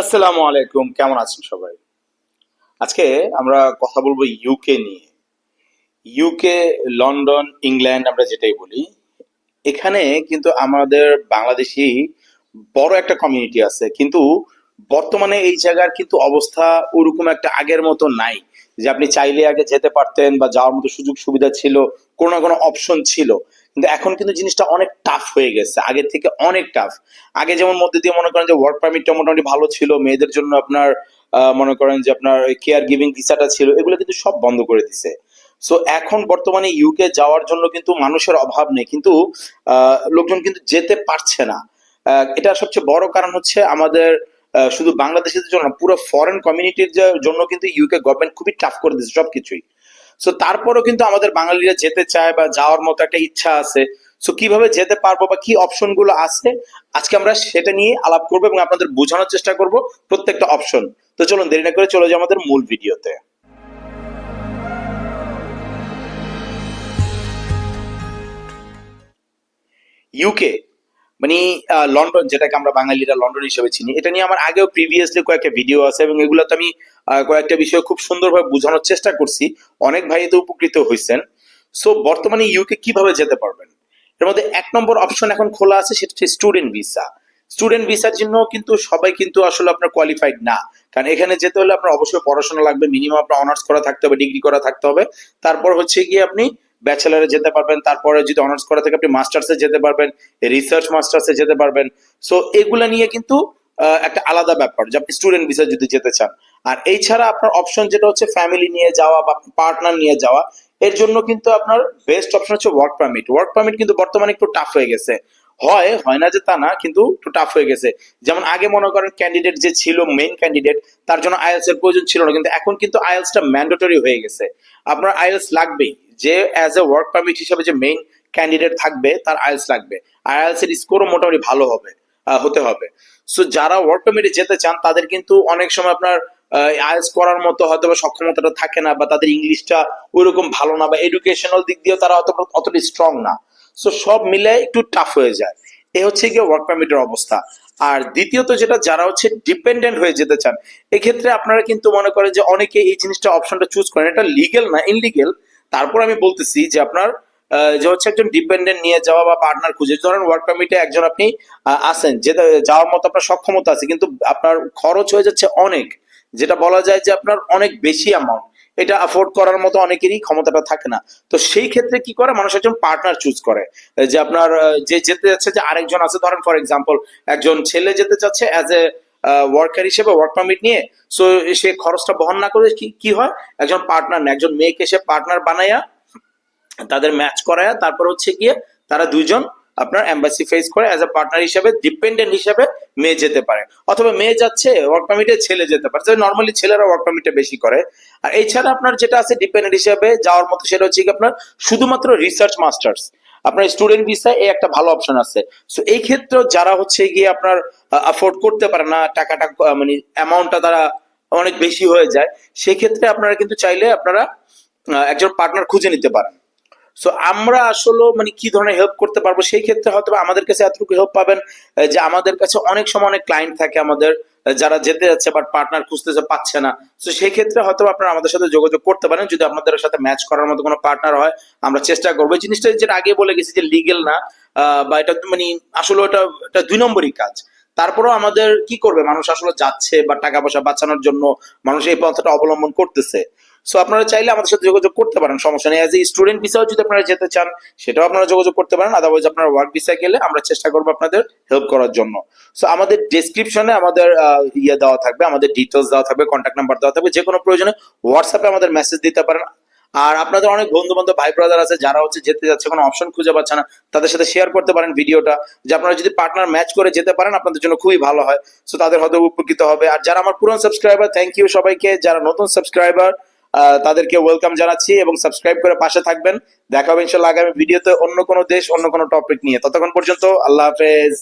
আসসালামু আলাইকুম, কেমন আছেন সবাই? আজকে আমরা কথা বলব ইউকে নিয়ে। ইউকে লন্ডন ইংল্যান্ড আমরা যেটাই বলি, এখানে কিন্তু আমাদের বাংলাদেশি বড় একটা কমিউনিটি আছে। কিন্তু বর্তমানে এই জায়গার কিন্তু অবস্থা ওরকম একটা আগের মতো নাই, যে আপনি চাইলে আগে যেতে পারতেন বা যাওয়ার মতো সুযোগ সুবিধা ছিল, কোনো না কোনো অপশন ছিল। কিন্তু এখন কিন্তু জিনিসটা অনেক টাফ হয়ে গেছে। আগের থেকে অনেক টাফ আগে যেমন মধ্যে দিয়ে মনে করেন যে ওয়ার্ক পারমিটটা মোটামুটি ভালো ছিল, মেয়েদের জন্য আপনার মনে করেন যে আপনার কেয়ার গিভিং ভিসাটা ছিল, এগুলো কিন্তু সব বন্ধ করে দিছে। সো এখন বর্তমানে ইউকে যাওয়ার জন্য কিন্তু মানুষের অভাব নেই। কিন্তু লোকজন কিন্তু যেতে পারছে না। এটা সবচেয়ে বড় কারণ হচ্ছে আমাদের শুধু বাংলাদেশের জন্য পুরো ফরেন কমিউনিটির জন্য কিন্তু ইউকে গভর্নমেন্ট খুবই টাফ করে দিচ্ছে সবকিছুই। সো তারপরেও কিন্তু আমাদের বাঙালিরা যেতে চায় বা যাওয়ার মতো একটা ইচ্ছা আছে। সো কীভাবে যেতে পারব বা কি অপশনগুলো আছে আজকে আমরা সেটা নিয়ে আলাপ করব এবং আপনাদের বোঝানোর চেষ্টা করব প্রত্যেকটা অপশন। তো চলুন দেরি না করে চলে যাই আমাদের মূল ভিডিওতে। ইউকে মানে লন্ডন যেটাকে আমরা বাঙালিরা লন্ডন হিসেবে চিনি। এটা নিয়ে আমার আগেও প্রিভিয়াসলি কয়েকটা ভিডিও আছে এবং এগুলোতে আমি আহ, কয়েকটা বিষয় খুব সুন্দরভাবে বোঝানোর চেষ্টা করছি। অনেক ভাই এতে উপকৃত হয়েছেন। সো বর্তমানে ইউকে কীভাবে যেতে পারবেন? এর মধ্যে এক নম্বর অপশন এখন খোলা আছে, সেটা হচ্ছে স্টুডেন্ট ভিসা স্টুডেন্ট ভিসার জন্য কিন্তু সবাই কিন্তু আসলে আপনার কোয়ালিফাইড না। কারণ এখানে যেতে হলে আপনার অবশ্যই পড়াশোনা লাগবে মিনিমাম আপনার অনার্স করা থাকতে হবে ডিগ্রি করা থাকতে হবে। তারপর হচ্ছে গিয়ে আপনি ব্যাচেলারে যেতে পারবেন, তারপরে যদি অনার্স করা থাকে, আপনি মাস্টার্সে যেতে পারবেন রিসার্চ মাস্টার্সে যেতে পারবেন। সো এগুলা নিয়ে কিন্তু একটা আলাদা ব্যাপার যে আপনি স্টুডেন্ট ভিসা যদি যেতে চান। আর এই ছাড়া আপনার অপশন যেটা হচ্ছে ফ্যামিলি নিয়ে যাওয়া বা পার্টনার নিয়ে যাওয়া, এর জন্য কিন্তু আপনার বেস্ট অপশন হচ্ছে ওয়ার্ক পারমিট ওয়ার্ক পারমিট কিন্তু বর্তমানে একটু টাফ হয়ে গেছে। হয় হয় না যে তা না, কিন্তু একটু টাফ হয়ে গেছে। যেমন আগে মনে করেন ক্যান্ডিডেট যে ছিল মেইন ক্যান্ডিডেট তার জন্য আইএলস এর প্রয়োজন ছিল না, কিন্তু এখন কিন্তু আইএলসটা ম্যান্ডেটরি হয়ে গেছে। আপনার আইএলস লাগবেই। যে অ্যাজ এ ওয়ার্ক পারমিট হিসেবে যে মেইন ক্যান্ডিডেট থাকবে, তার আইএলস লাগবে। আইএলস এর স্কোরও মোটামুটি ভালো হবে হতে হবে। সো যারা ওয়ার্ক পারমিটে যেতে চান, তাদের কিন্তু অনেক সময় আপনার আইএলস করার মতো হয়তো বা সক্ষমতাটা থাকে না বা তাদের ইংলিশটা ওইরকম ভালো না বা এডুকেশনাল দিক দিয়েও তারা অত অতটা স্ট্রং না। সো সব মিলে একটু টাফ হয়ে যায়। এ হচ্ছে গিয়ে ওয়ার্ক পারমিটের অবস্থা। আর দ্বিতীয়ত যেটা, যারা হচ্ছে ডিপেন্ডেন্ট হয়ে যেতে চান, এক্ষেত্রে আপনারা কিন্তু মনে করেন যে অনেকে এই জিনিসটা অপশনটা চুজ করেন। এটা লিগেল না ইনলিগেল তারপর আমি বলতেছি যে আপনার যে হচ্ছে একজন ডিপেন্ডেন্ট নিয়ে যাওয়া বা পার্টনার খুঁজে, ধরেন ওয়ার্ক পারমিটে একজন আপনি আছেন যেটা যাওয়ার মতো আপনার সক্ষমতা আছে, কিন্তু আপনার খরচ হয়ে যাচ্ছে অনেক। যেটা বলা যায় যে আপনার অনেক বেশি অ্যামাউন্ট এটা অ্যাফোর্ড করার মতো অনেকেরই ক্ষমতাটা থাকে না। তো সেই ক্ষেত্রে কি করে? মানুষ একজন পার্টনার চুজ করে। যে আপনার যে যেতে যাচ্ছে যে আরেকজন আছে, ধরেন ফর এক্সাম্পল একজন ছেলে যেতে চাচ্ছে অ্যাজ এ ওয়ার্কার হিসেবে ওয়ার্ক পারমিট নিয়ে সো সে খরচটা বহন না করে কি হয়? একজন পার্টনার না একজন মেয়েকে সে পার্টনার বানায়া, তাদের ম্যাচ করায়, তারপর হচ্ছে গিয়ে তারা দুইজন আপনার এম্বাসি ফেস করে অ্যাজ এ পার্টনার হিসেবে ডিপেন্ডেন্ট হিসাবে মেয়ে যেতে পারে। অথবা মেয়ে যাচ্ছে ওয়ার্ক পারমিটে ছেলে যেতে পারে। নর্মালি ছেলেরা ওয়ার্ক পারমিটে বেশি করে। আর এছাড়া আপনার যেটা আছে ডিপেন্ডেন্ট হিসাবে যাওয়ার মতো সেটা হচ্ছে কি আপনার, শুধুমাত্র রিসার্চ মাস্টার্স আপনার স্টুডেন্ট ভিসা এই একটা ভালো অপশন আছে। সো এই ক্ষেত্রেও যারা হচ্ছে গিয়ে আপনার অ্যাফোর্ড করতে পারে না, টাকাটা মানে অ্যামাউন্টটা তারা অনেক বেশি হয়ে যায়, সেক্ষেত্রে আপনারা কিন্তু চাইলে আপনারা একজন পার্টনার খুঁজে নিতে পারেন। সো আমরা আসলে মানে কি ধরনের হেল্প করতে পারব? সেই ক্ষেত্রে হয়তো আমাদের কাছে এতটুকু হেল্প পাবেন যে আমাদের কাছে অনেক সময় অনেক ক্লায়েন্ট থাকে আমাদের যারা যেতে যাচ্ছে বাট পার্টনার খুঁজতেছে পাচ্ছে না। তো সেই ক্ষেত্রে হয়তো আপনারা আমাদের সাথে যোগাযোগ করতে পারেন, যদি আপনাদের সাথে ম্যাচ করার মতো কোনো পার্টনার হয়, আমরা চেষ্টা করব। এই জিনিসটা যেটা আগে বলে গেছি যে লিগেল না বা এটা মানে আসলে ওটা, এটা দুই নম্বরই কাজ। তারপরেও আমাদের কি করবে? মানুষ আসলে যাচ্ছে বা টাকা পয়সা বাঁচানোর জন্য মানুষ এই পন্থাটা অবলম্বন করতেছে। সো আপনারা চাইলে আমাদের সাথে যোগাযোগ করতে পারেন, সমস্যা নেই। অ্যাজ এ স্টুডেন্ট ভিসাও যদি আপনারা যেতে চান, সেটাও আপনারা যোগাযোগ করতে পারেন। আদারওয়াইজ আপনারা ওয়ার্ক ভিসা গেলে আমরা চেষ্টা করব আপনাদের হেল্প করার জন্য। সো আমাদের ডেসক্রিপশনে আমাদের ইয়ে দেওয়া থাকবে, আমাদের ডিটেলস দেওয়া থাকবে কন্ট্যাক্ট নাম্বার দেওয়া থাকবে। যে কোনো প্রয়োজনে হোয়াটসঅ্যাপে আমাদের মেসেজ দিতে পারেন। আর আপনাদের অনেক বন্ধু বান্ধব ভাই ব্রাদার আছে, যারা হচ্ছে যেতে যাচ্ছে, কোনো অপশন খুঁজে পাচ্ছে না, তাদের সাথে শেয়ার করতে পারেন ভিডিওটা যে আপনারা যদি পার্টনার ম্যাচ করে যেতে পারেন, আপনাদের জন্য খুবই ভালো হয়। সো তাদের হয়তো উপকৃত হবে। আর যারা আমার পুরনো সাবস্ক্রাইবার থ্যাংক ইউ সবাইকে। যারা নতুন সাবস্ক্রাইবার তাদেরকে ওয়েলকাম জানাচ্ছি এবং সাবস্ক্রাইব করে পাশে থাকবেন। দেখা হবে ইনশাল্লাহ আগামী ভিডিওতে অন্য কোনো দেশ, অন্য কোনো টপিক নিয়ে। ততক্ষণ পর্যন্ত আল্লাহ হাফেজ।